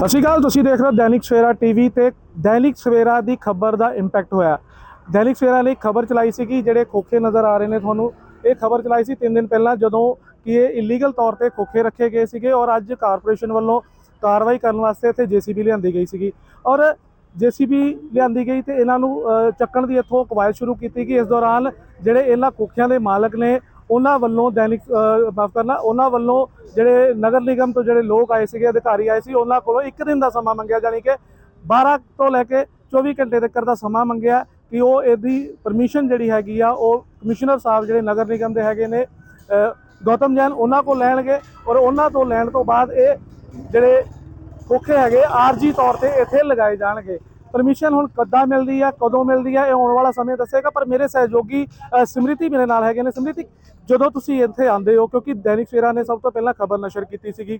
ਸਤਿ ਸ਼੍ਰੀ ਅਕਾਲ, ਤੁਸੀਂ ਦੇਖ ਰਹੇ ਹੋ ਦੈਨਿਕ ਸਵੇਰਾ ਟੀਵੀ ਤੇ ਦੈਨਿਕ ਸਵੇਰਾ ਦੀ ਖਬਰ ਦਾ ਇੰਪੈਕਟ ਹੋਇਆ। ਦੈਨਿਕ ਸਵੇਰਾ ਨੇ ਇੱਕ ਖਬਰ ਚਲਾਈ ਸੀ ਕਿ ਜਿਹੜੇ ਖੋਖੇ ਨਜ਼ਰ ਆ ਰਹੇ ਨੇ ਤੁਹਾਨੂੰ, ਇਹ ਖਬਰ ਚਲਾਈ ਸੀ 3 ਦਿਨ ਪਹਿਲਾਂ ਜਦੋਂ ਕਿ ਇਹ ਇਲੀਗਲ ਤੌਰ ਤੇ ਖੋਖੇ ਰੱਖੇ ਗਏ ਸੀਗੇ ਔਰ ਅੱਜ ਕਾਰਪੋਰੇਸ਼ਨ ਵੱਲੋਂ ਕਾਰਵਾਈ ਕਰਨ ਵਾਸਤੇ ਇੱਥੇ ਜੀਸੀਬੀ ਲਿਆਂਦੀ ਗਈ ਸੀਗੀ। ਔਰ ਜੀਸੀਬੀ ਲਿਆਂਦੀ ਗਈ ਤੇ ਇਹਨਾਂ ਨੂੰ ਚੱਕਣ ਦੀ ਇੱਥੋਂ ਕਵਾਇਦ ਸ਼ੁਰੂ ਕੀਤੀ ਕਿ ਇਸ ਦੌਰਾਨ ਜਿਹੜੇ ਇਹਨਾਂ ਖੋਖਿਆਂ ਦੇ ਮਾਲਕ ਨੇ ਉਹਨਾਂ ਵੱਲੋਂ ਦੈਨਿਕ ਮਾਫ਼ ਕਰਨਾ, ਉਹਨਾਂ ਵੱਲੋਂ ਜਿਹੜੇ ਨਗਰ ਨਿਗਮ ਤੋਂ ਜਿਹੜੇ ਲੋਕ ਆਏ ਸੀਗੇ, ਅਧਿਕਾਰੀ ਆਏ ਸੀ, ਉਹਨਾਂ ਕੋਲੋਂ ਇੱਕ ਦਿਨ ਦਾ ਸਮਾਂ ਮੰਗਿਆ ਜਾਣੀ ਕਿ 12 ਤੋਂ ਲੈ ਕੇ 24 ਘੰਟੇ ਤੱਕ ਦਾ ਸਮਾਂ ਮੰਗਿਆ ਕਿ ਉਹ ਇਹਦੀ ਪਰਮਿਸ਼ਨ ਜਿਹੜੀ ਹੈਗੀ ਆ, ਉਹ ਕਮਿਸ਼ਨਰ ਸਾਹਿਬ ਜਿਹੜੇ ਨਗਰ ਨਿਗਮ ਦੇ ਹੈਗੇ ਨੇ ਗੌਤਮ ਜੈਨ ਉਹਨਾਂ ਕੋਲ ਲੈਣਗੇ ਔਰ ਉਹਨਾਂ ਤੋਂ ਲੈਣ ਤੋਂ ਬਾਅਦ ਇਹ ਜਿਹੜੇ ਖੋਖੇ ਹੈਗੇ, ਆਰਜੀ ਤੌਰ ਤੇ ਇੱਥੇ ਲਗਾਏ ਜਾਣਗੇ। ਪਰਮਿਸ਼ਨ ਹੁਣ ਕਦਾਂ ਮਿਲਦੀ ਹੈ ਕਦੋਂ ਮਿਲਦੀ ਹੈ ਇਹ ਆਉਣ ਵਾਲਾ ਸਮੇਂ ਦੱਸੇਗਾ ਪਰ ਮੇਰੇ ਸਹਿਯੋਗੀ ਅ, ਸਮ੍ਰਿਤੀ ਮੇਰੇ ਨਾਲ ਹੈਗੇ ਨੇ। ਸਮ੍ਰਿਤੀ ਜਦੋਂ ਤੁਸੀਂ ਇੱਥੇ ਆਉਂਦੇ ਹੋ ਕਿਉਂਕਿ ਦੈਨਿਕ ਸਵੇਰਾ ਨੇ ਸਭ ਤੋਂ ਪਹਿਲਾਂ ਖਬਰ ਨਸ਼ਰ ਕੀਤੀ ਸੀਗੀ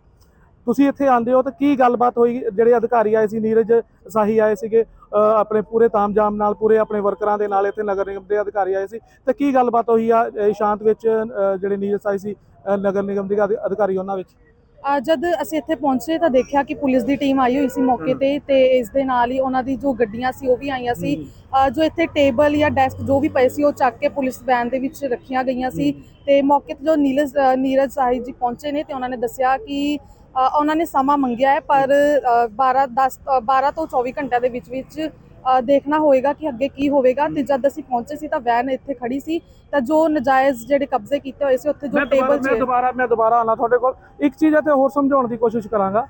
ਤੁਸੀਂ ਇੱਥੇ ਆਉਂਦੇ ਹੋ ਤਾਂ ਕੀ ਗੱਲਬਾਤ ਹੋਈ? ਜਿਹੜੇ ਅਧਿਕਾਰੀ ਆਏ ਸੀ ਨੀਰਜ ਸਾਹੀ ਆਏ ਸੀਗੇ ਆਪਣੇ ਪੂਰੇ ਤਾਮਜਾਮ ਨਾਲ ਪੂਰੇ ਆਪਣੇ ਵਰਕਰਾਂ ਦੇ ਨਾਲ ਇੱਥੇ ਨਗਰ ਨਿਗਮ ਦੇ ਅਧਿਕਾਰੀ ਆਏ ਸੀ ਤੇ ਕੀ ਗੱਲਬਾਤ ਹੋਈ ਆ ਅ, ਸ਼ਾਂਤ ਵਿੱਚ ਜਿਹੜੇ ਨੀਰਜ ਸਾਹੀ ਸੀ ਨਗਰ ਨਿਗਮ ਦੇ ਅਧਿ- ਅਧਿਕਾਰੀ ਉਹਨਾਂ ਵਿੱਚ? ਜਦ ਅਸੀਂ ਇੱਥੇ ਪਹੁੰਚੇ ਤਾਂ ਦੇਖਿਆ ਕਿ ਪੁਲਿਸ ਦੀ ਟੀਮ ਆਈ ਹੋਈ ਸੀ ਮੌਕੇ ਤੇ ਤੇ ਇਸ ਦੇ ਨਾਲ ਹੀ ਉਹਨਾਂ ਦੀ ਜੋ ਗੱਡੀਆਂ ਸੀ ਉਹ ਵੀ ਆਈਆਂ ਸੀ। ਜੋ ਇੱਥੇ ਟੇਬਲ ਜਾਂ ਡੈਸਕ ਜੋ ਵੀ ਪਏ ਸੀ ਉਹ ਚੱਕ ਕੇ ਪੁਲਿਸ ਵੈਨ ਦੇ ਵਿੱਚ ਰੱਖੀਆਂ ਗਈਆਂ ਸੀ ਤੇ ਮੌਕੇ ਤੇ ਜੋ ਨੀਰਜ ਅ, ਨੀਰਜ ਸਾਹਿਬ ਜੀ ਪਹੁੰਚੇ ਨੇ ਤੇ ਉਹਨਾਂ ਨੇ ਦੱਸਿਆ ਕਿ ਉਹਨਾਂ ਨੇ ਸਮਾਂ ਮੰਗਿਆ ਹੈ ਪਰ ਅ, 12 10 ਅ, 12 ਤੋਂ 24 ਘੰਟਿਆਂ ਦੇ ਵਿੱਚ ਵਿੱਚ ਦੇਖਣਾ ਹੋਏਗਾ ਕਿ ਅੱਗੇ ਕੀ ਹੋਵੇਗਾ ਤੇ ਜਦ ਅਸੀਂ ਪਹੁੰਚੇ ਸੀ ਤਾਂ ਵੈਨ ਇੱਥੇ ਖੜੀ ਸੀ ਤਾਂ ਜੋ ਨਜਾਇਜ਼ ਜਿਹੜੇ ਕਬਜ਼ੇ ਕੀਤੇ ਹੋਏ ਸੀ ਉੱਥੇ ਜੋ ਟੇਬਲ ਮੈਂ ਦੁਬਾਰਾ ਮੈਂ ਦੁਬਾਰਾ ਆਣਾ ਤੁਹਾਡੇ ਕੋਲ। ਇੱਕ ਚੀਜ਼ ਇੱਥੇ ਹੋਰ ਸਮਝਾਉਣ ਦੀ ਕੋਸ਼ਿਸ਼ ਕਰਾਂਗਾ।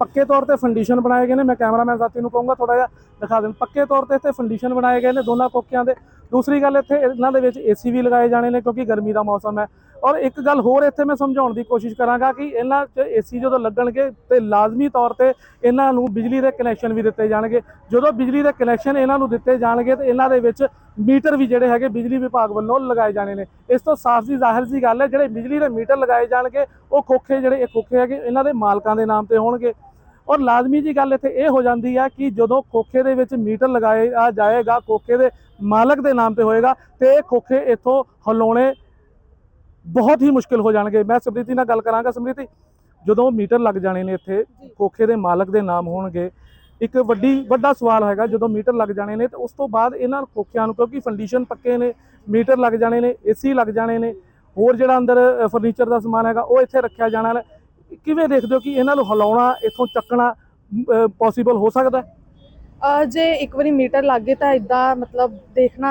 ਪੱਕੇ ਤੌਰ ਤੇ ਫੰਡੀਸ਼ਨ ਬਣਾਏ ਗਏ ਨੇ। ਮੈਂ ਕੈਮਰਾਮੈਨ ਸਾਥੀ ਨੂੰ ਕਹੂੰਗਾ ਥੋੜਾ ਜਿਹਾ ਦਿਖਾ ਦੇਣ। ਪੱਕੇ ਤੌਰ ਤੇ ਇੱਥੇ ਫੰਡੀਸ਼ਨ ਬਣਾਏ ਗਏ ਨੇ ਦੋਨਾਂ ਕੋਕਿਆਂ ਦੇ। ਦੂਸਰੀ ਗੱਲ ਇੱਥੇ ਇਹਨਾਂ ਦੇ ਵਿੱਚ ਏਸੀ ਵੀ ਲਗਾਏ ਜਾਣੇ ਨੇ ਕਿਉਂਕਿ ਗਰਮੀ ਦਾ ਮੌਸਮ ਹੈ। ਔਰ ਇੱਕ ਗੱਲ ਹੋਰ ਇੱਥੇ ਮੈਂ ਸਮਝਾਉਣ ਦੀ ਕੋਸ਼ਿਸ਼ ਕਰਾਂਗਾ ਕਿ ਇਹਨਾਂ 'ਚ ਏਸੀ ਜਦੋਂ ਲੱਗਣਗੇ ਤੇ ਲਾਜ਼ਮੀ ਤੌਰ ਤੇ ਇਹਨਾਂ ਨੂੰ ਬਿਜਲੀ ਦੇ ਕਨੈਕਸ਼ਨ ਵੀ ਦਿੱਤੇ ਜਾਣਗੇ। ਜਦੋਂ ਬਿਜਲੀ ਦੇ ਕਨੈਕਸ਼ਨ ਇਹਨਾਂ ਨੂੰ ਦਿੱਤੇ ਜਾਣਗੇ ਤੇ ਇਹਨਾਂ ਦੇ ਵਿੱਚ ਮੀਟਰ ਵੀ ਜਿਹੜੇ ਹੈਗੇ ਬਿਜਲੀ ਵਿਭਾਗ ਵੱਲੋਂ ਲਗਾਏ ਜਾਣੇ ਨੇ। ਇਸ ਤੋਂ ਸਾਫ਼ ਜੀ ਜ਼ਾਹਿਰ ਜੀ ਗੱਲ ਹੈ, ਜਿਹੜੇ ਬਿਜਲੀ ਦੇ ਮੀਟਰ ਲਗਾਏ ਜਾਣਗੇ, ਉਹ ਖੋਖੇ ਜਿਹੜੇ, ਇਹ ਖੋਖੇ ਹੈਗੇ, ਇਹਨਾਂ ਦੇ ਮਾਲਕਾਂ ਦੇ ਨਾਮ ਤੇ ਹੋਣਗੇ। ਔਰ ਲਾਜ਼ਮੀ ਜੀ ਗੱਲ ਇੱਥੇ ਇਹ ਹੋ ਜਾਂਦੀ ਹੈ ਕਿ ਜਦੋਂ ਖੋਖੇ ਦੇ ਵਿੱਚ ਮੀਟਰ ਲਗਾਇਆ ਜਾਏਗਾ, ਖੋਖੇ ਦੇ ਮਾਲਕ ਦੇ ਨਾਮ ਤੇ ਹੋਏਗਾ ਤੇ ਇਹ ਖੋਖੇ ਇੱਥੋਂ ਹਲਾਉਣੇ ਬਹੁਤ ਹੀ ਮੁਸ਼ਕਿਲ ਹੋ ਜਾਣਗੇ। ਮੈਂ ਸਮ੍ਰਿਤੀ ਨਾਲ ਗੱਲ ਕਰਾਂਗਾ ਸਮ੍ਰਿਤੀ ਜਦੋਂ ਮੀਟਰ ਲੱਗ ਜਾਣੇ ਨੇ ਇੱਥੇ ਖੋਖੇ ਦੇ ਮਾਲਕ ਦੇ ਨਾਮ ਹੋਣਗੇ। ਇੱਕ ਵੱਡੀ ਵੱਡਾ ਸਵਾਲ ਹੈਗਾ ਜਦੋਂ ਮੀਟਰ ਲੱਗ ਜਾਣੇ ਨੇ ਤੇ ਉਸ ਤੋਂ ਬਾਅਦ ਇਹਨਾਂ ਖੋਖਿਆਂ ਨੂੰ ਕਿਉਂਕਿ ਫੰਡੀਸ਼ਨ ਪੱਕੇ ਨੇ ਮੀਟਰ ਲੱਗ ਜਾਣੇ ਨੇ ਏਸੀ ਲੱਗ ਜਾਣੇ ਨੇ ਹੋਰ ਜਿਹੜਾ ਅੰਦਰ ਫਰਨੀਚਰ ਦਾ ਸਮਾਨ ਹੈਗਾ ਉਹ ਇੱਥੇ ਰੱਖਿਆ ਜਾਣਾ ਹੈ। ਕਿਵੇਂ ਦੇਖਦੇ ਹੋ ਕਿ ਇਹਨਾਂ ਨੂੰ ਹਿਲਾਉਣਾ ਇੱਥੋਂ ਚੱਕਣਾ ਪੋਸੀਬਲ ਹੋ ਸਕਦਾ ਜੇ ਇੱਕ ਵਾਰੀ ਮੀਟਰ ਲੱਗ ਗਏ ਤਾਂ ਇਦਾਂ ਮਤਲਬ ਦੇਖਣਾ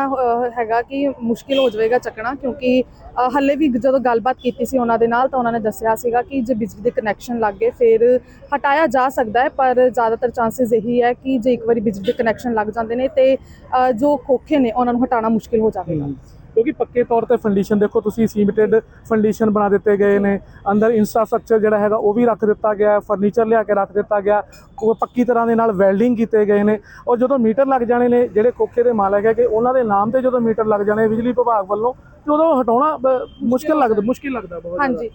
ਹੈਗਾ ਕਿ ਮੁਸ਼ਕਿਲ ਹੋ ਜਾਵੇਗਾ ਚੱਕਣਾ ਕਿਉਂਕਿ ਅ, ਹੱਲੇ ਵੀ ਜਦੋਂ ਗੱਲਬਾਤ ਕੀਤੀ ਸੀ ਉਹਨਾਂ ਦੇ ਨਾਲ ਤਾਂ ਉਹਨਾਂ ਨੇ ਦੱਸਿਆ ਸੀਗਾ ਕਿ ਜੇ ਬਿਜਲੀ ਦੇ ਕਨੈਕਸ਼ਨ ਲੱਗ ਗਏ ਫਿਰ ਹਟਾਇਆ ਜਾ ਸਕਦਾ ਹੈ ਪਰ ਜ਼ਿਆਦਾਤਰ ਚਾਂਸਸ ਇਹੀ ਹੈ ਕਿ ਜੇ ਇੱਕ ਵਾਰੀ ਬਿਜਲੀ ਦੇ ਕਨੈਕਸ਼ਨ ਲੱਗ ਜਾਂਦੇ ਨੇ ਤੇ ਜੋ ਖੋਖੇ ਨੇ ਉਹਨਾਂ ਨੂੰ ਹਟਾਉਣਾ ਮੁਸ਼ਕਿਲ ਹੋ ਜਾਵੇਗਾ। ਕਿਉਂਕਿ ਪੱਕੇ ਤੌਰ ਤੇ ਫੰਡੀਸ਼ਨ ਦੇਖੋ, ਤੁਸੀਂ ਸੀਮੈਂਟਡ ਫੰਡੀਸ਼ਨ ਬਣਾ ਦਿੱਤੇ ਗਏ ਨੇ। ਅੰਦਰ ਇਨਫਰਾਸਟ੍ਰਕਚਰ ਜਿਹੜਾ ਹੈਗਾ, ਉਹ ਵੀ ਰੱਖ ਦਿੱਤਾ ਗਿਆ ਫਰਨੀਚਰ ਲਿਆ ਕੇ ਰੱਖ ਦਿੱਤਾ ਗਿਆ। ਉਹ ਪੱਕੀ ਤਰ੍ਹਾਂ ਦੇ ਨਾਲ ਵੈਲਡਿੰਗ ਕੀਤੇ ਗਏ ਨੇ। ਔਰ ਜਦੋਂ ਮੀਟਰ ਲੱਗ ਜਾਣੇ ਨੇ, ਜਿਹੜੇ ਖੋਖੇ ਦੇ ਮਾਲਕ ਹੈਗੇ, ਉਹਨਾਂ ਦੇ ਨਾਮ ਤੇ ਜਦੋਂ ਮੀਟਰ ਲੱਗ ਜਾਣੇ ਬਿਜਲੀ ਵਿਭਾਗ ਵੱਲੋਂ, ਤੇ ਉਦੋਂ ਹਟਾਉਣਾ ਮੁਸ਼ਕਿਲ ਲੱਗਦਾ ਮੁਸ਼ਕਿਲ ਲੱਗਦਾ ਬਹੁਤ ਹਾਂਜੀ।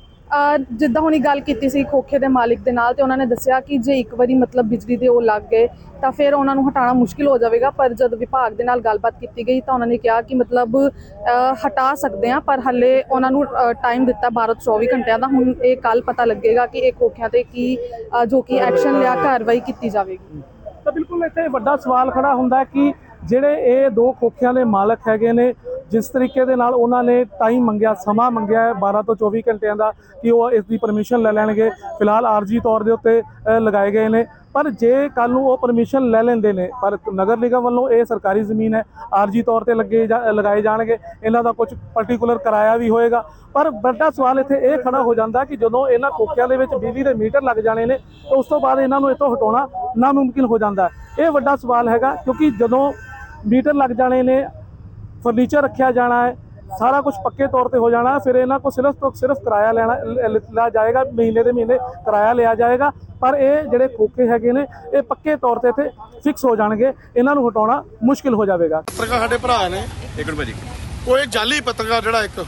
ਜਿੱਦਾਂ ਹੁਣੀ ਗੱਲ ਕੀਤੀ ਸੀ ਖੋਖੇ ਦੇ ਮਾਲਿਕ ਦੇ ਨਾਲ ਤੇ ਉਹਨਾਂ ਨੇ ਦੱਸਿਆ ਕਿ ਜੇ ਇੱਕ ਵਾਰੀ ਮਤਲਬ ਬਿਜਲੀ ਦੇ ਉਹ ਲੱਗ ਗਏ ਤਾਂ ਫਿਰ ਉਹਨਾਂ ਨੂੰ ਹਟਾਉਣਾ ਮੁਸ਼ਕਿਲ ਹੋ ਜਾਵੇਗਾ, ਪਰ ਜਦ ਵਿਭਾਗ ਦੇ ਨਾਲ ਗੱਲਬਾਤ ਕੀਤੀ ਗਈ ਤਾਂ ਉਹਨਾਂ ਨੇ ਕਿਹਾ ਕਿ ਮਤਲਬ ਹਟਾ ਸਕਦੇ ਆ ਪਰ ਹੱਲੇ ਉਹਨਾਂ ਨੂੰ ਟਾਈਮ ਦਿੱਤਾ 12 ਤੋਂ 24 ਘੰਟਿਆਂ ਦਾ। ਹੁਣ ਇਹ ਕੱਲ ਪਤਾ ਲੱਗੇਗਾ ਕਿ ਇਹ ਖੋਖਿਆਂ ਤੇ ਕੀ ਜੋ ਕਿ ਐਕਸ਼ਨ ਲਿਆ, ਕਾਰਵਾਈ ਕੀਤੀ ਜਾਵੇਗੀ। ਤਾਂ ਬਿਲਕੁਲ ਇੱਥੇ ਵੱਡਾ ਸਵਾਲ ਖੜਾ ਹੁੰਦਾ ਕਿ ਜਿਹੜੇ ਇਹ ਦੋ ਖੋਖਿਆਂ ਦੇ ਮਾਲਕ ਹੈਗੇ ਨੇ, ਜਿਸ ਤਰੀਕੇ ਦੇ ਨਾਲ ਉਹਨਾਂ ਨੇ ਟਾਈਮ ਮੰਗਿਆ, ਸਮਾਂ ਮੰਗਿਆ ਹੈ 12 ਤੋਂ 24 ਘੰਟਿਆਂ ਦਾ ਕਿ ਉਹ ਇਸ ਦੀ ਪਰਮਿਸ਼ਨ ਲੈ ਲੈਣਗੇ। ਫਿਲਹਾਲ ਆਰਜੀ ਤੌਰ ਦੇ ਉੱਤੇ ਲਗਾਏ ਗਏ ਨੇ। ਪਰ ਜੇ ਕੱਲ ਨੂੰ ਉਹ ਪਰਮਿਸ਼ਨ ਲੈ ਲੈਂਦੇ ਨੇ, ਪਰ ਨਗਰ ਨਿਗਮ ਵੱਲੋਂ ਇਹ ਸਰਕਾਰੀ ਜ਼ਮੀਨ ਹੈ, ਆਰਜੀ ਤੌਰ ਤੇ ਲੱਗੇ ਜਾ- ਲਗਾਏ ਜਾਣਗੇ। ਇਹਨਾਂ ਦਾ ਕੁਝ ਪਾਰਟਿਕੂਲਰ ਕਿਰਾਇਆ ਵੀ ਹੋਏਗਾ। ਪਰ ਵੱਡਾ ਸਵਾਲ ਇੱਥੇ ਇਹ ਖੜਾ ਹੋ ਜਾਂਦਾ ਕਿ ਜਦੋਂ ਇਹਨਾਂ ਖੋਖਿਆਂ ਦੇ ਵਿੱਚ ਬਿਜਲੀ ਦੇ ਮੀਟਰ ਲੱਗ ਜਾਣੇ ਨੇ ਤਾਂ ਉਸ ਤੋਂ ਬਾਅਦ ਇਹਨਾਂ ਨੂੰ ਇੱਥੋਂ ਹਟਾਉਣਾ ਨਾਮੁਮਕਿਨ ਹੋ ਜਾਂਦਾ ਇਹ ਵੱਡਾ ਸਵਾਲ ਹੈਗਾ ਕਿਉਂਕਿ ਜਦੋਂ ਮੀਟਰ ਲੱਗ ਜਾਣੇ ਨੇ ਫਰਨੀਚਰ ਰੱਖਿਆ ਜਾਣਾ ਹੈ ਸਾਰਾ ਕੁਝ ਪੱਕੇ ਤੌਰ ਤੇ ਹੋ ਜਾਣਾ ਫਿਰ ਇਹਨਾਂ ਕੋ ਸਿਰਫ ਤੋਂ ਸਿਰਫ ਕਿਰਾਇਆ ਲੈਣਾ ਲਿਆ ਜਾਏਗਾ ਮਹੀਨੇ ਦੇ ਮਹੀਨੇ ਕਿਰਾਇਆ ਲਿਆ ਜਾਏਗਾ ਪਰ ਇਹ ਜਿਹੜੇ ਖੋਖੇ ਹੈਗੇ ਨੇ ਇਹ ਪੱਕੇ ਤੌਰ ਤੇ ਇੱਥੇ ਫਿਕਸ ਹੋ ਜਾਣਗੇ ਇਹਨਾਂ ਨੂੰ ਹਟਾਉਣਾ ਮੁਸ਼ਕਿਲ ਹੋ ਜਾਵੇਗਾ। ਪੱਤਰਕਾਰ ਸਾਡੇ ਭਰਾ ਨੇ। ਇੱਕ ਮਿੰਟ ਭਾਜੀ। ਉਹ ਇਹ ਜਾਲੀ ਪੱਤਰਕਾਰ ਜਿਹੜਾ ਇੱਕ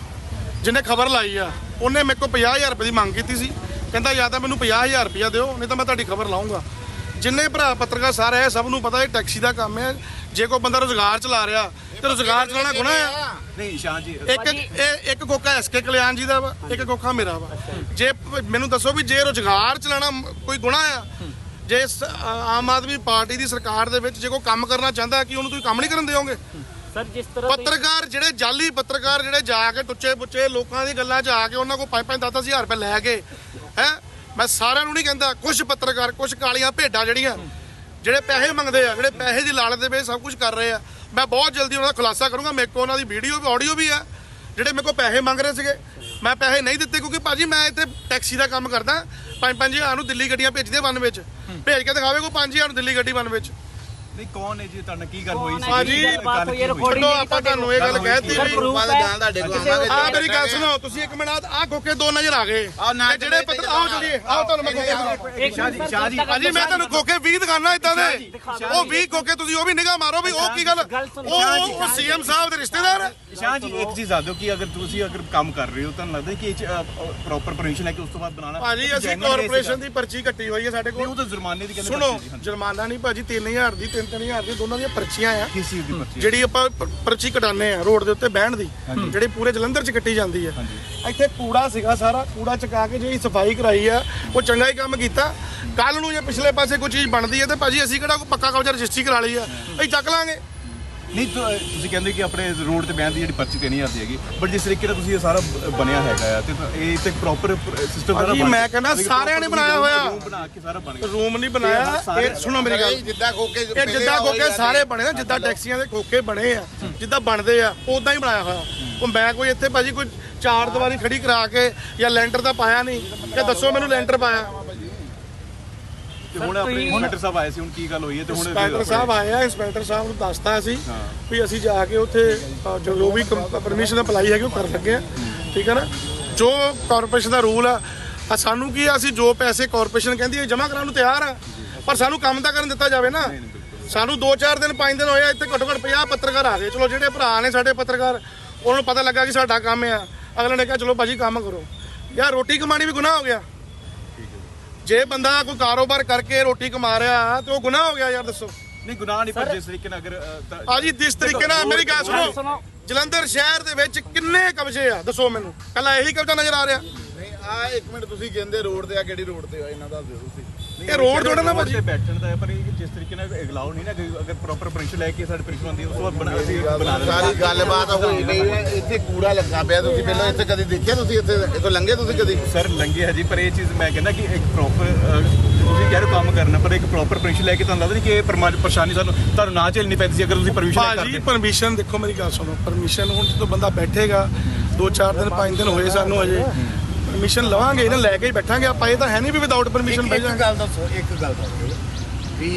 ਜਿਹਨੇ ਖਬਰ ਲਾਈ ਆ ਉਹਨੇ ਮੇਰੇ ਕੋਲ 50000 ਰੁਪਏ ਦੀ ਮੰਗ ਕੀਤੀ ਸੀ। ਕਹਿੰਦਾ ਜਾਂ ਤਾਂ ਮੈਨੂੰ 50000 ਰੁਪਇਆ ਦਿਓ ਨਹੀਂ ਤਾਂ ਮੈਂ ਤੁਹਾਡੀ ਖਬਰ ਲਾਉਂਗਾ। ਜਿੰਨੇ ਭਰਾ ਪੱਤਰਕਾਰ ਸਾਰੇ ਹੈ ਸਭ ਨੂੰ ਪਤਾ ਇਹ ਟੈਕਸੀ ਦਾ ਕੰਮ ਹੈ। ਜੇ ਕੋਈ ਬੰਦਾ ਰੋਜ਼ਗਾਰ ਚਲਾ ਰਿਹਾ ਤੇ ਰੋਜ਼ਗਾਰ ਚਲਾਉਣਾ ਗੁਨਾਹ ਆ ਨਹੀਂ ਸ਼ਾਨ ਜੀ ਇੱਕ ਇਹ ਇੱਕ ਕੋਕਾ ਐਸਕੇ ਕਲਿਆਣ ਜੀ ਦਾ ਵਾ ਇੱਕ ਕੋਕਾ ਮੇਰਾ ਵਾ। ਜੇ। ਮੈਨੂੰ ਦੱਸੋ ਵੀ ਜੇ ਰੋਜ਼ਗਾਰ ਚਲਾਣਾ ਕੋਈ ਗੁਨਾਹ ਆ ਜੇ ਆਮ ਆਦਮੀ ਪਾਰਟੀ ਦੀ ਸਰਕਾਰ ਦੇ ਵਿੱਚ ਜੇ ਕੋਈ ਕੰਮ ਕਰਨਾ ਚਾਹੁੰਦਾ ਹੈ ਕਿ ਉਹਨੂੰ ਤੁਸੀਂ ਕੰਮ ਨਹੀਂ ਕਰਨ ਦਿਓਗੇ? ਸਰ ਜਿਸ ਤਰ੍ਹਾਂ ਪੱਤਰਕਾਰ ਜਿਹੜੇ ਜਾਲੀ ਪੱਤਰਕਾਰ ਜਿਹੜੇ ਜਾ ਕੇ ਟੁੱਚੇ ਪੁੱਚੇ ਲੋਕਾਂ ਦੀ ਗੱਲਾਂ 'ਚ ਆ ਕੇ ਉਹਨਾਂ ਕੋਲ 5-5 10-10 ਰੁਪਏ ਲੈ ਕੇ ਹੈ? ਮੈਂ ਸਾਰਿਆਂ ਨੂੰ ਨਹੀਂ ਕਹਿੰਦਾ ਕੁਝ ਪੱਤਰਕਾਰ ਕੁਝ ਕਾਲੀਆਂ ਭੇਡਾਂ ਜਿਹੜੀਆਂ, ਜਿਹੜੇ ਪੈਸੇ ਮੰਗਦੇ ਆ, ਜਿਹੜੇ ਪੈਸੇ ਦੀ ਲਾਲਚ ਦੇ ਵਿੱਚ ਸਭ ਕੁਝ ਕਰ ਰਹੇ ਆ, ਮੈਂ ਬਹੁਤ ਜਲਦੀ ਉਹਨਾਂ ਦਾ ਖੁਲਾਸਾ ਕਰੂੰਗਾ, ਮੇਰੇ ਕੋਲ ਉਹਨਾਂ ਦੀ ਵੀਡੀਓ ਵੀ, ਆਡੀਓ ਵੀ ਆ, ਜਿਹੜੇ ਮੇਰੇ ਕੋਲ ਪੈਸੇ ਮੰਗ ਰਹੇ ਸੀਗੇ, ਮੈਂ ਪੈਸੇ ਨਹੀਂ ਦਿੱਤੇ ਕਿਉਂਕਿ ਭਾਜੀ ਮੈਂ ਇੱਥੇ ਟੈਕਸੀ ਦਾ ਕੰਮ ਕਰਦਾ 5-5000 ਨੂੰ ਦਿੱਲੀ ਗੱਡੀਆਂ ਭੇਜਦੇ ਵਨ ਵਿੱਚ, ਭੇਜ ਕੇ ਦਿਖਾਵੇ ਕੋਈ 5000 ਨੂੰ ਦਿੱਲੀ ਗੱਡੀ ਵਨ ਵਿੱਚ। ਨਹੀਂ ਕੌਣ ਹੈ ਜੀ ਤੁਹਾਡਾ ਕੀ ਗੱਲ ਹੋਈ ਸੀ? ਭਾਜੀ, ਗੱਲਬਾਤ ਹੋਈ ਛੱਡੋ ਨਹੀਂ ਆਪਾਂ ਤੁਹਾਨੂੰ ਇਹ ਗੱਲ ਕਹਿਤੀ ਵੀ ਬਾਅਦ। ਗਾਂ ਤੁਹਾਡੇ ਕੋਲ ਆਵਾਂਗੇ ਆ ਮੇਰੀ ਗੱਲ ਸੁਣੋ ਤੁਸੀਂ ਇੱਕ ਮਿੰਟ ਆ ਖੋਕੇ ਦੋ ਨਜ਼ਰ ਆ ਗਏ। ਤੇ ਜਿਹੜੇ ਪੱਤਰ ਆਓ ਚਲੀਏ ਆਓ ਤੁਹਾਨੂੰ ਮੈਂ ਖੋਕੇ ਇੱਕ ਜਦ ਤੱਕ ਭਾਜੀ ਮੈਂ ਤੁਹਾਨੂੰ ਖੋਕੇ 20 ਦਿਖਾਣਾ ਇਦਾਂ ਦੇ। ਉਹ 20 ਖੋਕੇ ਤੁਸੀਂ ਉਹ ਵੀ ਨਿਗਾਹ ਮਾਰੋ ਵੀ ਉਹ ਕੀ ਗੱਲ ਗੱਲ। ਉਹ ਉਹ ਸੀਐਮ ਸਾਹਿਬ ਦੇ ਰਿਸ਼ਤੇਦਾਰ ਹੈ। ਸ਼ਾਹ ਜੀ ਇੱਕ ਚੀਜ਼ ਦੱਸ ਕਿ ਅਗਰ ਤੁਸੀਂ ਅਗਰ ਕੰਮ ਕਰ ਰਹੇ ਹੋ ਤਾਂ ਲੱਗਦਾ ਕਿ ਇਹ ਪ੍ਰੋਪਰ ਪਰਮਿਸ਼ਨ ਹੈ ਕਿ ਉਸ ਤੋਂ ਬਾਅਦ ਬਣਾਉਣਾ ਭਾਜੀ ਅਸੀਂ ਕਾਰਪੋਰੇਸ਼ਨ ਦੀ ਪਰਚੀ ਕੱਟੀ ਹੋਈ ਹੈ ਸਾਡੇ ਨਹੀਂ, ਉਹ ਕੋਲ ਤਾਂ ਜੁਰਮਾਨੇ ਦੀ ਕਹਿੰਦੇ ਸੁਣੋ। ਜੁਰਮਾਨਾ ਨਹੀਂ ਭਾਜੀ 3000 ਦੀ 3-3000 ਦੀ ਦੋਨਾਂ ਦੀਆਂ ਪਰਚੀਆਂ ਆ ਕਿਸ ਚੀਜ਼ ਦੀ ਪਰਚੀ? ਜਿਹੜੀ ਆਪਾਂ ਪ- ਪਰਚੀ ਕਟਾਣੇ ਆ ਰੋਡ ਦੇ ਉੱਤੇ ਬਹਿਣ ਦੀ ਜਿਹੜੀ ਪੂਰੇ ਜਲੰਧਰ 'ਚ ਕੱਟੀ ਜਾਂਦੀ ਹੈ ਇੱਥੇ ਕੂੜਾ ਸੀਗਾ ਸਾਰਾ ਕੂੜਾ ਚਕਾ ਕੇ ਜਿਹੜੀ ਸਫ਼ਾਈ ਕਰਾਈ ਆ ਉਹ ਚੰਗਾ ਹੀ ਕੰਮ ਕੀਤਾ। ਕੱਲ ਨੂੰ ਜੇ ਪਿਛਲੇ ਪਾਸੇ ਕੋਈ ਚੀਜ਼ ਬਣਦੀ ਹੈ ਤੇ ਭਾਜੀ ਅਸੀਂ ਕਿਹੜਾ ਕੋਈ ਪੱਕਾ ਕਬਜ਼ਾ ਰਜਿਸਟਰੀ ਕਰਾ ਲਈ ਆ ਅਸੀਂ ਚੱਕ ਲਾਂਗੇ। ਨਹੀਂ ਤੁਸੀਂ ਕਹਿੰਦੇ ਕਿ ਆਪਣੇ ਰੋਡ ਤੇ ਬੈਨ ਦੀ ਜਿਹੜੀ ਪਰਚੀ 3000 ਦੀ ਹੈਗੀ ਬਟ ਜਿਸ ਤਰੀਕੇ ਨਾਲ ਤੁਸੀਂ ਇਹ ਸਾਰਾ ਬਣਿਆ ਹੈਗਾ ਆ ਤੇ ਇਹ ਤੇ ਪ੍ਰੋਪਰ ਸਿਸਟਮ ਭਾਜੀ, ਮੈਂ ਕਹਿੰਦਾ ਸਾਰਿਆਂ ਨੇ ਬਣਾਇਆ ਹੋਇਆ। ਬਣਾ ਕੇ ਸਾਰਾ ਬਣ ਗਿਆ। ਰੂਮ ਨਹੀਂ ਬਣਾਇਆ ਇਹ ਸੁਣੋ ਮੇਰੀ ਗੱਲ। ਜਿੱਦਾਂ ਖੋਕੇ ਇਹ ਜਿੱਦਾਂ ਖੋਕੇ ਸਾਰੇ ਬਣੇ ਨਾ ਜਿੱਦਾਂ ਟੈਕਸੀਆਂ ਦੇ ਖੋਕੇ ਬਣੇ ਆ ਜਿੱਦਾਂ ਬਣਦੇ ਆ ਉਦਾਂ ਹੀ ਬਣਾਇਆ ਹੋਇਆ। ਉਹ ਮੈਂ ਕੋਈ ਇੱਥੇ ਭਾਜੀ ਕੋਈ ਚਾਰ ਦੀਵਾਰੀ ਖੜੀ ਕਰਾ ਕੇ ਜਾਂ ਲੈਂਟਰ ਤਾਂ ਪਾਇਆ ਨਹੀਂ ਤੇ ਦੱਸੋ ਮੈਨੂੰ ਲੈਂਟਰ ਪਾਇਆ। ਤੇ ਹੁਣ ਆਪਣੇ ਇੰਸਪੈਕਟਰ ਸਾਹਿਬ ਆਏ ਸੀ ਹੁਣ ਕੀ ਗੱਲ ਹੋਈ ਹੈ ਤੇ ਹੁਣ ਇੰਸਪੈਕਟਰ ਸਾਹਿਬ ਆਏ ਆ ਇੰਸਪੈਕਟਰ ਸਾਹਿਬ ਨੂੰ ਦੱਸਤਾ ਸੀ ਵੀ ਅਸੀਂ ਜਾ ਕੇ ਉੱਥੇ ਜੋ ਵੀ ਪਰਮਿਸ਼ਨ ਅਪਲਾਈ ਹੈਗੀ ਉਹ ਕਰਨ ਲੱਗੇ ਆ। ਠੀਕ ਹੈ ਨਾ? ਜੋ ਕਾਰਪੋਰੇਸ਼ਨ ਦਾ ਰੂਲ ਆ ਆ ਸਾਨੂੰ ਕੀ ਆ ਅਸੀਂ ਜੋ ਪੈਸੇ ਕਾਰਪੋਰੇਸ਼ਨ ਕਹਿੰਦੀ ਹੈ ਜਮ੍ਹਾਂ ਕਰਾਉਣ ਨੂੰ ਤਿਆਰ ਆ। ਪਰ ਸਾਨੂੰ ਕੰਮ ਤਾਂ ਕਰਨ ਦਿੱਤਾ ਜਾਵੇ ਨਾ। ਸਾਨੂੰ 2-4 ਦਿਨ 5 ਦਿਨ ਹੋਇਆ ਇੱਥੇ ਘੱਟੋ ਘੱਟ 50 ਪੱਤਰਕਾਰ ਆ ਗਏ। ਚਲੋ ਜਿਹੜੇ ਭਰਾ ਨੇ ਸਾਡੇ ਪੱਤਰਕਾਰ ਉਹਨਾਂ ਨੂੰ ਪਤਾ ਲੱਗਾ ਕਿ ਸਾਡਾ ਕੰਮ ਆ। ਅਗਲੇ ਨੇ ਕਿਹਾ ਚਲੋ ਭਾਜੀ ਕੰਮ ਕਰੋ। ਯਾਰ ਰੋਟੀ ਕਮਾਣੀ ਵੀ ਗੁਨਾਹ ਹੋ ਗਿਆ। ਜੇ ਬੰਦਾ ਕੋਈ ਕਾਰੋਬਾਰ ਕਰਕੇ ਰੋਟੀ ਕਮਾ ਰਿਹਾ ਤੇ ਉਹ ਗੁਨਾਹ ਹੋ ਗਿਆ ਯਾਰ ਦੱਸੋ। ਨਹੀਂ ਗੁਨਾਹ ਨਹੀਂ ਪਰ ਜਿਸ ਤਰੀਕੇ ਨਾਲ ਅਗਰ ਭਾਜੀ ਜਿਸ ਤਰੀਕੇ ਨਾਲ ਮੇਰੀ ਗੱਲ ਸੁਣੋ। ਜਲੰਧਰ ਸ਼ਹਿਰ ਦੇ ਵਿੱਚ ਕਿੰਨੇ ਕਬਜ਼ੇ ਆ ਦੱਸੋ ਮੈਨੂੰ। ਕੱਲਾ ਇਹੀ ਕਬਜ਼ਾ ਨਜ਼ਰ ਆ ਰਿਹਾ। ਨਹੀਂ ਆ ਇੱਕ ਮਿੰਟ ਤੁਸੀਂ ਕਹਿੰਦੇ ਰੋਡ ਤੇ ਆ ਕਿਹੜੀ ਰੋਡ ਤੇ ਆ ਇਹਨਾਂ ਦਾ ਦਿਓ ਤੁਸੀਂ। ਇਹ ਰੋਡ ਜੋੜਨਾ ਭਾਜੀ ਤੇ ਬੈਠਣ ਦਾ ਹੈ, ਪਰ ਇਹ ਜਿਸ ਤਰੀਕੇ ਨਾਲ ਅਗਲਾਉ ਨਹੀਂ ਨਾ ਅਗਰ ਪ੍ਰੋਪਰ ਪਰਮਿਸ਼ਨ ਲੈ ਕੇ ਸਾਡੇ ਪਰਮਿਸ਼ਨ ਆਉਂਦੀ ਹੈ, ਉਸ ਤੋਂ ਬਾਅਦ ਬਣਾ ਅਸੀਂ ਬਣਾ ਲੈਂਦੇ ਸਾਰੀ ਗੱਲਬਾਤ ਹੋਈ ਨਹੀਂ ਹੈ ਇੱਥੇ ਕੂੜਾ ਲੱਗਾ ਪਿਆ ਤੁਸੀਂ ਪਹਿਲਾਂ ਇੱਥੇ ਕਦੀ ਦੇਖਿਆ ਤੁਸੀਂ ਇੱਥੇ? ਇੱਥੋਂ ਲੰਘੇ ਤੁਸੀਂ ਕਦੀ? ਸਰ ਲੰਗੇ ਹੈ ਜੀ ਪਰ ਇਹ ਚੀਜ਼ ਮੈਂ ਕਹਿੰਦਾ ਕਿ ਇੱਕ ਪ੍ਰੋਪਰ ਤੁਸੀਂ ਕਹਿ ਰਹੇ ਕੰਮ ਕਰਨਾ ਪਰ ਇੱਕ ਪ੍ਰੋਪਰ ਪਰਮਿਸ਼ਨ ਲੈ ਕੇ ਤੁਹਾਨੂੰ ਲੱਗਦਾ ਨਹੀਂ ਕਿ ਇਹ ਪਰੇਸ਼ਾਨੀ ਸਾਨੂੰ ਤੁਹਾਨੂੰ ਨਾ ਝੇਲਣੀ ਪੈਂਦੀ ਸੀ ਅਗਰ ਤੁਸੀਂ ਪਰਮਿਸ਼ਨ ਲੈ ਭਾਜੀ ਕਰਦੇ। ਪਰਮਿਸ਼ਨ ਦੇਖੋ ਮੇਰੀ ਗੱਲ ਸੁਣੋ। ਪਰਮਿਸ਼ਨ ਹੁਣ ਜਦੋਂ ਬੰਦਾ ਬੈਠੇਗਾ 2-4 ਦਿਨ 5 ਦਿਨ ਹੋਏ ਸਾਨੂੰ ਅਜੇ। ਪਰਮਿਸ਼ਨ ਲਵਾਂਗੇ ਇਹਨਾਂ ਲੈ ਕੇ ਹੀ ਬੈਠਾਂਗੇ ਆਪਾਂ ਇਹ ਤਾਂ ਹੈ ਨਹੀਂ ਵੀ ਵਿਦਆਊਟ ਪਰਮਿਸ਼ਨ ਬਹਿ ਇੱਕ ਜਾਾਂਗੇ ਗੱਲ ਦੱਸੋ ਇੱਕ ਗੱਲ ਦੱਸੋ ਵੀ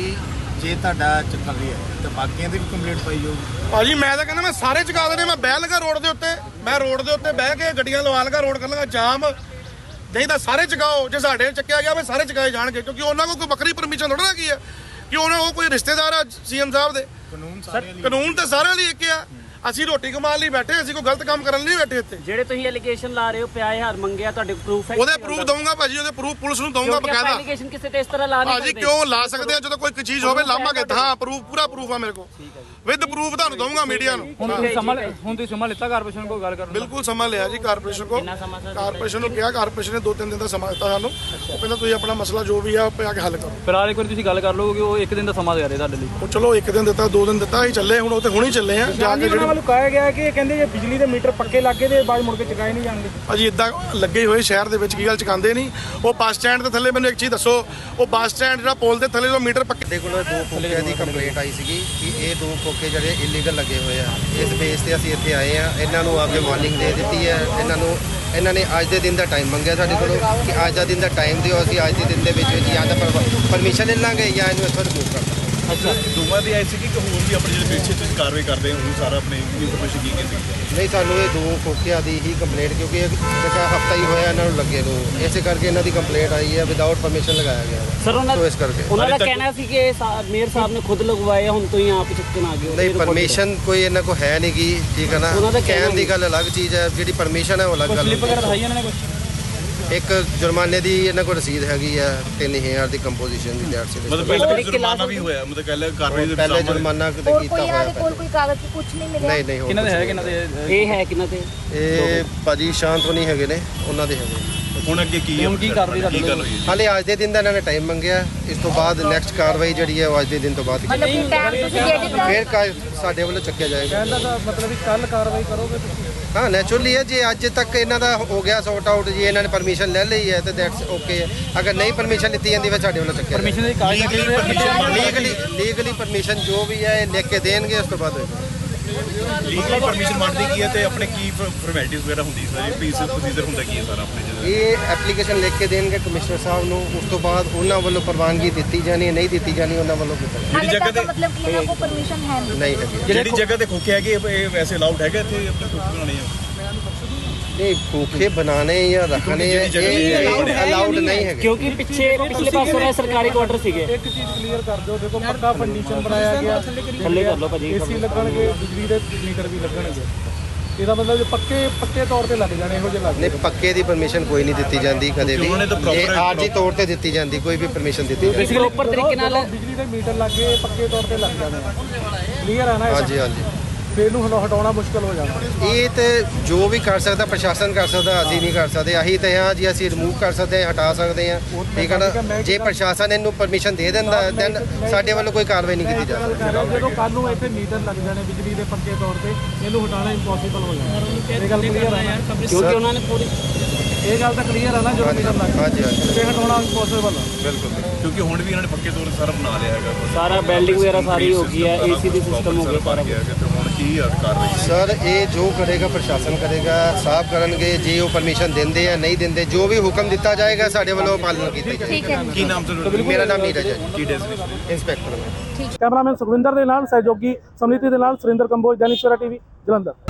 ਜੇ ਤੁਹਾਡਾ ਚੱਕਰ ਹੈ ਤਾਂ ਬਾਕੀਆਂ ਦੀ ਵੀ ਕੰਪਲੀਟ ਪਾਈ ਜਾਊ ਭਾਜੀ ਮੈਂ ਤਾਂ ਕਹਿੰਦਾ ਮੈਂ ਸਾਰੇ ਚੁਕਾ ਦੇਣੇ ਮੈਂ ਬਹਿ ਲਗਾ ਰੋਡ ਦੇ ਉੱਤੇ ਮੈਂ ਰੋਡ ਦੇ ਉੱਤੇ ਬਹਿ ਕੇ ਗੱਡੀਆਂ ਲਵਾ ਲਗਾ ਰੋਡ ਕਰ ਲਗਾ ਜਾਮ। ਨਹੀਂ ਤਾਂ ਸਾਰੇ ਚੁਕਾਓ ਜੇ ਸਾਡੇ ਚੱਕਿਆ ਗਿਆ ਮੈਂ ਸਾਰੇ ਚੁਕਾਏ ਜਾਣਗੇ ਕਿਉਂਕਿ ਉਹਨਾਂ ਕੋਲ ਕੋਈ ਵੱਖਰੀ ਪਰਮਿਸ਼ਨ ਥੋੜਾ ਨਾ ਕੀ ਹੈ ਕਿ ਉਹਨਾਂ ਉਹ ਕੋਈ ਰਿਸ਼ਤੇਦਾਰ ਆ ਸੀਐਮ ਸਾਹਿਬ ਦੇ। ਕਾਨੂੰਨ ਸਾਰੇ ਕਾਨੂੰਨ ਤਾਂ ਸਾਰਿਆਂ ਲਈ ਇੱਕ ਆ। ਅਸੀਂ ਰੋਟੀ ਕਮਾਉਣ ਲਈ ਬੈਠੇ ਅਸੀਂ ਕੋਈ ਗਲਤ ਕੰਮ ਕਰਨ ਲਈ ਨਹੀਂ ਬੈਠੇ ਇੱਥੇ। ਜਿਹੜੇ ਤੁਸੀਂ ਐਲੀਗੇਸ਼ਨ ਲਾ ਰਹੇ ਹੋ ਪਿਆ ਹਜ਼ਾਰ ਮੰਗਿਆ ਤੁਹਾਡੇ ਪ੍ਰੂਫ ਹੈ ਉਹਦੇ ਪ੍ਰੂਫ ਦਊਂਗਾ ਭਾਜੀ ਉਹਦੇ ਪ੍ਰੂਫ ਪੁਲਿਸ ਨੂੰ ਦਊਂਗਾ ਬਕਾਇਦਾ। ਐਲੀਗੇਸ਼ਨ ਕਿਸੇ ਤੇ ਇਸ ਤਰ੍ਹਾਂ ਲਾ ਨਹੀਂ ਭਾਜੀ ਕਿਉਂ ਲਾ ਸਕਦੇ ਆ? ਜਦੋਂ ਕੋਈ ਚੀਜ਼ ਹੋਵੇ ਲਾਵਾਂਗੇ। ਹਾਂ ਪ੍ਰੂਫ ਪੂਰਾ ਪ੍ਰੂਫ ਆ ਮੇਰੇ ਕੋਲ। ਵਿਦ ਪ੍ਰੂਫ ਤੁਹਾਨੂੰ ਦਊਂਗਾ ਮੀਡੀਆ ਨੂੰ। ਹੁਣ ਤੁਸੀਂ ਸਮਾਂ ਹੁਣ ਤੁਸੀਂ ਸਮਾਂ ਲਿੱਤਾ ਕਾਰਪੋਰੇਸ਼ਨ ਕੋਲ ਗੱਲ ਕਰਨ ਬਿਲਕੁਲ ਸਮਾਂ ਲਿਆ ਜੀ ਕਾਰਪੋਰੇਸ਼ਨ ਕੋ ਸਮਾਂ ਸਰ? ਕਾਰਪੋਰੇਸ਼ਨ ਨੂੰ ਕਿਹਾ ਕਾਰਪੋਰੇਸ਼ਨ ਨੇ ਦੋ ਤਿੰਨ ਦਿਨ ਦਾ ਸਮਾਂ ਦਿੱਤਾ ਸਾਨੂੰ। ਉਹ ਕਹਿੰਦਾ ਤੁਸੀਂ ਆਪਣਾ ਮਸਲਾ ਜੋ ਵੀ ਆ ਉਹ ਆ ਕੇ ਹੱਲ ਕਰੋ। ਫਿਲਹਾਲ ਇੱਕ ਵਾਰੀ ਤੁਸੀਂ ਗੱਲ ਕਰ ਲਓ ਕਿ ਉਹ ਇੱਕ ਦਿਨ ਦਾ ਸਮਾਂ ਦੇ ਰਹੇ ਤੁਹਾਡੇ ਲਈ। ਉਹ ਚਲੋ ਇੱਕ ਦਿਨ ਦਿੱਤਾ ਦੋ ਦਿਨ ਦਿੱਤਾ ਅਸੀਂ ਚੱਲੇ ਹੁਣ ਉਹ ਤੇ ਹੁਣੇ ਚੱਲੇ ਆ। ਜਾ ਕੇ ਜਿਹੜੇ ਕਹਾਇਆ ਗਿਆ ਕਿ ਕਹਿੰਦੇ ਜੇ ਬਿਜਲੀ ਦੇ ਮੀਟਰ ਪੱਕੇ ਲੱਗੇ ਤੇ ਬਾਅਦ ਮੁੜ ਕੇ ਚੁਕਾਏ ਨਹੀਂ ਜਾਣਗੇ? ਭਾਜੀ ਇਦਾਂ ਲੱਗੇ ਹੋਏ ਸ਼ਹਿਰ ਦੇ ਵਿੱਚ ਕੀ ਗੱਲ ਚਕਾਉਂਦੇ ਨਹੀਂ? ਉਹ ਬੱਸ ਸਟੈਂਡ ਦੇ ਥੱਲੇ ਮੈਨੂੰ ਇੱਕ ਚੀਜ਼ ਦੱਸੋ ਉਹ ਬੱਸ ਸਟੈਂਡ ਜਿਹੜਾ ਪੁਲ ਦੇ ਥੱਲੇ ਜੋ ਮੀਟਰ ਪੱਕੇ ਸਾਡੇ ਕੋਲ ਦੋ ਖੋਕਿਆਂ ਦੀ ਕੰਪਲੇਂਟ ਆਈ ਸੀਗੀ ਕਿ ਇਹ ਦੋ ਖੋਕੇ ਜਿਹੜੇ ਇਲੀਗਲ ਲੱਗੇ ਹੋਏ ਆ। ਇਸ ਬੇਸ ਤੇ ਅਸੀਂ ਇੱਥੇ ਆਏ ਆ। ਇਹਨਾਂ ਨੂੰ ਆ ਕੇ ਵਾਰਨਿੰਗ ਦੇ ਦਿੱਤੀ ਹੈ। ਇਹਨਾਂ ਨੂੰ ਇਹਨਾਂ ਨੇ ਅੱਜ ਦੇ ਦਿਨ ਦਾ ਟਾਈਮ ਮੰਗਿਆ ਸਾਡੇ ਕੋਲੋਂ ਕਿ ਅੱਜ ਦਾ ਦਿਨ ਦਾ ਟਾਈਮ ਦਿਓ। ਅਸੀਂ ਅੱਜ ਦੇ ਦਿਨ ਦੇ ਵਿੱਚ ਵਿੱਚ ਜਾਂ ਤਾਂ ਪਰਮਿਸ਼ਨ ਲੈ ਲਾਂਗੇ ਜਾਂ ਇਹਨੂੰ ਇੱਥੋਂ ਰਿਮੂਵ ਕਰ ਦਾਂਗੇ। ਅੱਛਾ। ਦੋਵਾਂ ਦੀ ਆਈ ਸੀ ਕਿ ਹੋਰ ਵੀ ਆਪਣੇ ਜਿਹੜੇ ਪਿੱਛੇ ਤੁਸੀਂ ਕਾਰਵਾਈ ਕਰਦੇ ਹੋ ਉਹ ਸਾਰਾ ਆਪਣੇ ਇਨਫੋਰਮੇਸ਼ਨ ਕੀ ਕੀਤੀ ਨਹੀਂ ਸਾਨੂੰ ਇਹ ਦੋ ਖੋਕਿਆਂ ਦੀ ਹੀ ਕੰਪਲੇਂਟ ਕਿਉਂਕਿ ਇੱਕ ਹਫਤਾ ਹੀ ਹੋਇਆ ਇਹਨਾਂ ਨੂੰ ਲੱਗੇ ਨੂੰ। ਇਸੇ ਕਰਕੇ ਇਹਨਾਂ ਦੀ ਕੰਪਲੇਂਟ ਆਈ ਹੈ ਵਿਦਆਊਟ ਪਰਮਿਸ਼ਨ ਲਗਾਇਆ ਗਿਆ। ਹੈ। ਸਰ ਉਹਨਾਂ ਸੋ ਇਸ ਕਰਕੇ। ਉਹਨਾਂ ਦਾ ਕਹਿਣਾ ਸੀ ਕਿ ਮੇਅਰ ਸਾਹਿਬ ਨੇ ਖੁਦ ਲਗਵਾਏ ਹੁਣ ਤੁਸੀਂ ਆਪ ਚੁੱਕਣ ਆ ਗਏ ਹੋ ਨਹੀਂ ਇਹ ਪਰਮਿਸ਼ਨ ਕੋਈ ਇਹਨਾਂ ਕੋ ਹੈ ਨਹੀਂ ਗੀ ਠੀਕ ਹੈ ਨਾ? ਉਹਨਾਂ ਦਾ ਕਹਿਣਾ ਦੀ ਗੱਲ ਅਲੱਗ ਚੀਜ਼ ਹੈ ਜਿਹੜੀ ਪਰਮਿਸ਼ਨ ਹੈ ਉਹ ਅਲੱਗ ਗੱਲ ਸਲਿੱਪ ਵਗੈਰਾ ਦਿਖਾਈ ਇਹਨਾਂ ਨੇ ਕੁਝ ਹੈ। ਇੱਕ ਜੁਰਮਾਨੇ ਦੀ ਇਹਨਾਂ ਕੋਲ ਰਸੀਦ ਹੈਗੀ ਆ 3000 ਦੀ ਕੰਪੋਜੀਸ਼ਨ ਦੀ ਡੈਟ ਸੀ। ਮਤਲਬ ਪਹਿਲਾਂ ਜੁਰਮਾਨਾ ਵੀ ਹੋਇਆ ਮਤਲਬ ਕਹਿੰਦੇ ਕਾਰਵਾਈ ਦੇ ਪਹਿਲੇ ਜੁਰਮਾਨਾ ਕਿਤੇ ਹੋਰ ਕੀਤਾ ਕੋਈ ਹੋਇਆ ਇਹਨਾਂ ਦੇ ਕੋਲ ਕੋਈ ਕਾਗਜ਼ ਕੁਝ ਨਹੀਂ ਮਿਲਿਆ? ਨਹੀਂ ਨਹੀਂ ਹੋਰ ਕਿਹਨਾਂ ਦੇ ਹੈ। ਕਿਹਨਾਂ ਦੇ ਇਹ ਹੈ ਕਿਨਾਂ ਤੇ ਇਹ ਭਾਜੀ ਸ਼ਾਂਤ ਹੋਣੀ ਹੈਗੇ ਨੇ ਉਹਨਾਂ ਦੇ ਹੈਗੇ। ਹੁਣ ਅੱਗੇ ਕੀ ਹੈ ਹੁਣ ਕੀ ਕਰ ਰਹੀ ਕੀ ਗੱਲ ਹੋਈ ਹੈ? ਹਾਲੇ ਅੱਜ ਦੇ ਦਿਨ ਦਾ ਇਹਨਾਂ ਨੇ ਟਾਈਮ ਮੰਗਿਆ ਇਸ ਤੋਂ ਬਾਅਦ ਨੈਕਸਟ ਕਾਰਵਾਈ ਜਿਹੜੀ ਹੈ ਉਹ ਅੱਜ ਦੇ ਦਿਨ ਤੋਂ ਬਾਅਦ ਕੀਤੀ ਮਤਲਬ ਕਿ ਟਾਈਮ ਤੁਸੀਂ ਦੇ ਦਿੱਤਾ? ਫਿਰ ਕਾ- ਸਾਡੇ ਵੱਲੋਂ ਚੱਕਿਆ ਜਾਏਗਾ। ਕਹਿੰਦਾ ਤਾਂ ਮਤਲਬ ਵੀ ਕੱਲ ਕਾਰਵਾਈ ਕਰੋਗੇ ਤੁਸੀਂ? ਹਾਂ ਨੈਚੁਰਲੀ ਹੈ ਜੇ ਅੱਜ ਤੱਕ ਇਹਨਾਂ ਦਾ ਹੋ ਗਿਆ ਸੌਟ ਆਊਟ ਜੀ ਇਹਨਾਂ ਨੇ ਪਰਮਿਸ਼ਨ ਲੈ ਲਈ ਹੈ ਤੇ ਦੈਟਸ ਓਕੇ ਹੈ। ਅਗਰ ਨਹੀਂ ਪਰਮਿਸ਼ਨ ਲਿੱਤੀ ਜਾਂਦੀ ਫਿਰ ਸਾਡੇ ਵੱਲੋਂ ਚੱਕਿਆ ਪਰਮਿਸ਼ਨ ਦੀ ਕਾਗਜ਼ ਲੀਗਲੀ ਲੀਗਲੀ ਪਰਮਿਸ਼ਨ ਜੋ ਵੀ ਹੈ ਇਹ ਲਿਖ ਕੇ ਦੇਣਗੇ ਉਸ ਤੋਂ ਬਾਅਦ ਹੋਏਗਾ। ਲੀਗਲ ਪਰਮਿਸ਼ਨ ਮੰਗਦੀ ਕੀ ਹੈ ਤੇ ਆਪਣੇ ਕੀ ਫਾਰਮੈਲਿਟੀਜ਼ ਵਗੈਰਾ ਹੁੰਦੀ ਸਰ? ਪੀਸ ਪ੍ਰੋਸੀਜਰ ਹੁੰਦਾ ਕੀ ਹੈ ਸਰ ਆਪਣੇ ਜਿਹੜਾ? ਇਹ ਐਪਲੀਕੇਸ਼ਨ ਲਿਖ ਕੇ ਦੇਣਗੇ ਕਮਿਸ਼ਨਰ ਸਾਹਿਬ ਨੂੰ ਉਸ ਤੋਂ ਬਾਅਦ ਉਹਨਾਂ ਵੱਲੋਂ ਪ੍ਰਵਾਨਗੀ ਦਿੱਤੀ ਜਾਣੀ ਹੈ ਨਹੀਂ ਦਿੱਤੀ ਜਾਣੀ ਉਹਨਾਂ ਵੱਲੋਂ ਕੀਤਾ। ਹਾਲੇ ਜਗ੍ਹਾ ਤੇ- ਮਤਲਬ ਕਿ ਇਹਨਾਂ ਕੋਲ ਪਰਮਿਸ਼ਨ ਹੈ ਨਹੀਂ। ਹੈਗੀ ਜਿਹੜੀ ਜਗ੍ਹਾ ਤੇ ਖੋਕੇ ਹੈਗੇ ਇਹ- ਇਹ ਵੈਸੇ ਅਲਾਉਡ ਹੈਗਾ ਇੱਥੇ ਆਪਣੇ ਖੋਕੇ ਬਣਾਉਣੇ ਆ? ਨਹੀਂ ਭੂਖੇ ਬਣਾਣੇ ਜਾਂ ਰੱਖਣੇ ਜਿਹੜੀ ਜਗ੍ਹਾ ਤੇ ਇਹ ਅਲਾਉਡ ਨਹੀਂ ਹੈਗੇ। ਕਿਉਂਕਿ ਪਿੱਛੇ ਪਿਛਲੇ ਪਾਸੋਂ ਇਹ ਸਰਕਾਰੀ ਕੁਆਟਰ ਸੀਗੇ। ਇੱਕ ਚੀਜ਼ ਕਲੀਅਰ ਕਰ ਦਿਓ ਦੇਖੋ ਪੱਕਾ ਫੰਡੀਸ਼ਨ ਬਣਾਇਆ ਗਿਆ। ਥੱਲੇ ਕਰ ਲਓ ਭਾਜੀ ਏਸੀ ਲੱਗਣਗੇ ਬਿਜਲੀ ਦੇ ਮੀਟਰ ਵੀ ਲੱਗਣਗੇ। ਇਹਦਾ ਮਤਲਬ ਜੇ ਪੱਕੇ ਪੱਕੇ ਤੌਰ ਤੇ ਲੱਗ ਜਾਣੇ ਇਹੋ ਜਿਹੇ ਲੱਗ ਨਹੀਂ ਪੱਕੇ ਦੀ ਪਰਮਿਸ਼ਨ ਕੋਈ ਨਹੀਂ ਦਿੱਤੀ ਜਾਂਦੀ ਕਦੇ ਵੀ। ਇਹ ਆਰਜੀ ਤੌਰ ਤੇ ਦਿੱਤੀ ਜਾਂਦੀ ਕੋਈ ਵੀ ਪਰਮਿਸ਼ਨ ਦਿੱਤੀ ਜਾਂਦੀ। ਪ੍ਰੋਪਰ ਤਰੀਕੇ ਨਾਲ ਜਦੋਂ ਬਿਜਲੀ ਦੇ ਮੀਟਰ ਲੱਗੇ ਪੱਕੇ ਤੌਰ ਤੇ ਲੱਗ ਜਾਣੇ ਕਲੀਅਰ ਹੈ ਨਾ ਇਹ ਸਭ? ਹਾਂਜੀ ਹਾਂਜੀ। ਫਿਰ ਹਟਾ- ਹਟਾਉਣਾ ਮੁਸ਼ਕਲ ਹੋ ਜਾਣਾ ਇਹ ਤੇ ਜੋ ਵੀ ਕਰ ਸਕਦਾ ਪ੍ਰਸ਼ਾਸਨ ਕਰ ਸਕਦਾ ਅਸੀਂ ਨਹੀਂ ਕਰ ਸਕਦੇ। ਅਸੀਂ ਤੇ ਹਾਂ ਜੀ ਅਸੀਂ ਰਿਮੂਵ ਕਰ ਸਕਦੇ ਹਾਂ ਹਟਾ ਸਕਦੇ ਹਾਂ। ਠੀਕ ਹੈ ਨਾ? ਜੇ ਪ੍ਰਸ਼ਾਸਨ ਇਹਨੂੰ ਪਰਮਿਸ਼ਨ ਦੇ ਦਿੰਦਾ ਦੈਨ ਸਾਡੇ ਵੱਲੋਂ ਕੋਈ ਕਾਰਵਾਈ ਨਹੀਂ ਕੀਤੀ ਜਾ ਸਕਦੀ। ਜਦੋਂ ਕੱਲ ਨੂੰ ਇੱਥੇ ਮੀਟਰ ਲੱਗ ਜਾਣੇ ਬਿਜਲੀ ਦੇ ਪੱਕੇ ਤੌਰ ਤੇ ਇਹਨੂੰ ਹਟਾਉਣਾ ਇੰਪੋਸੀਬਲ ਹੋ ਜਾਣਾ। ਇਹ ਗੱਲ ਕਲੀਅਰ ਹੈ ਨਾ। ਕਿਉਂਕਿ ਉਹਨਾਂ ਨੇ ਪੂਰੀ ਇਹ ਗੱਲ ਤਾਂ ਕਲੀਅਰ ਹੈ ਨਾ ਜਦੋਂ ਮੀਟਰ ਲੱਗ ਹਾਂਜੀ ਹਾਂਜੀ। ਤੇ ਹਟਾਉਣਾ ਇੰਪੋਸੀਬਲ ਹੈ ਬਿਲਕੁਲ ਕਿਉਂਕਿ ਹੁਣ ਵੀ ਇਹਨਾਂ ਨੇ ਪੱਕੇ ਤੌਰ ਤੇ ਸਾਰਾ ਬਣਾ ਲਿਆ ਹੈਗਾ। ਸਾਰਾ ਬਿਲਡਿੰਗ ਵਗੈਰਾ ਸਾਰੀ ਹੋ ਗਈ ਹੈ ਏਸੀ ਦੀ ਸਿਸਟਮ ਹੋ ਗਿਆ ਸਾਰਾ ਕੀ ਆ ਕਾਰਵਾਈ ਸਰ ਇਹ ਜੋ ਕਰੇਗਾ ਪ੍ਰਸ਼ਾਸਨ ਕਰੇਗਾ ਸਾਫ਼ ਕਰਨਗੇ ਜੇ ਉਹ ਪਰਮਿਸ਼ਨ ਦਿੰਦੇ ਆ ਨਹੀਂ ਦਿੰਦੇ ਜੋ ਵੀ ਹੁਕਮ ਦਿੱਤਾ ਜਾਏਗਾ ਸਾਡੇ ਵੱਲੋਂ ਪਾਲਣਾ ਕੀਤੀ ਜਾਏਗੀ। ਠੀਕ ਹੈ। ਕੀ ਨਾਮ ਸਰ ਮੇਰਾ ਨਾਮ ਨੀਰਜ ਹੈ ਕੀ ਇੰਸਪੈਕਟਰ ਮੈਂ ਕੈਮਰਾਮੈਨ ਸੁਖਵਿੰਦਰ ਦੇ ਨਾਲ ਸਹਿਯੋਗੀ ਸਮਨੀਤੀ ਦੇ ਨਾਲ ਸੁਰਿੰਦਰ ਕੰਬੋਜ ਦੈਨਿਕ ਸਵੇਰਾ ਟੀਵੀ ਜਲੰਧਰ।